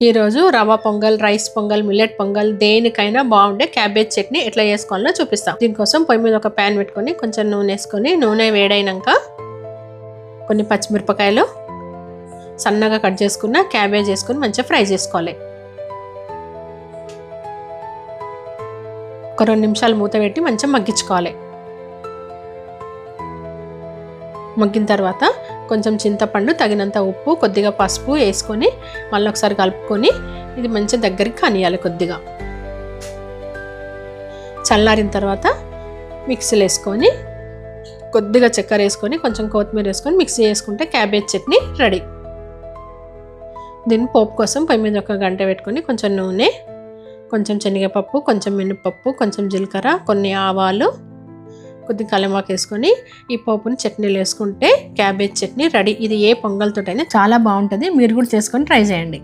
ఈరోజు rava pongal rice pongal millet pongal దేనికైనా బాగుండే క్యాబేజ్ చట్నీ ఎట్లా చేసుకోవాలో చూపిస్తాం. దీనికోసం పొయ్యి మీద ఒక ప్యాన్ పెట్టుకొని కొంచెం నూనె వేసుకొని నూనె వేడైనాక కొన్ని పచ్చిమిరపకాయలు సన్నగా కట్ చేసుకున్న క్యాబేజ్ వేసుకొని మంచిగా ఫ్రై చేసుకోవాలి. ఒక రెండు నిమిషాలు మూత పెట్టి మంచిగా మగ్గించుకోవాలి. మగ్గిన తర్వాత కొంచెం చింతపండు తగినంత ఉప్పు కొద్దిగా పసుపు వేసుకొని మళ్ళీ ఒకసారి కలుపుకొని ఇది మంచి దగ్గరికి కనియాలి కొద్దిగా. చల్లారిన తర్వాత మిక్సీలో వేసుకొని కొద్దిగా చక్కెర వేసుకొని కొంచెం కొత్తిమీర వేసుకొని మిక్సీ చేసుకుంటే క్యాబేజ్ చట్నీ రెడీ. దీన్ని పోపు కోసం పొయ్యి మీద ఒక గంట పెట్టుకొని కొంచెం నూనె కొంచెం శనగపప్పు కొంచెం మినపప్పు కొంచెం జీలకర్ర కొన్ని ఆవాలు కొద్దిగా కలమాకు వేసుకొని ఈ పోపుని చట్నీలు వేసుకుంటే క్యాబేజ్ చట్నీ రెడీ. ఇది ఏ పొంగల్తోటైనా చాలా బాగుంటుంది. మీరు కూడా చేసుకొని ట్రై చేయండి.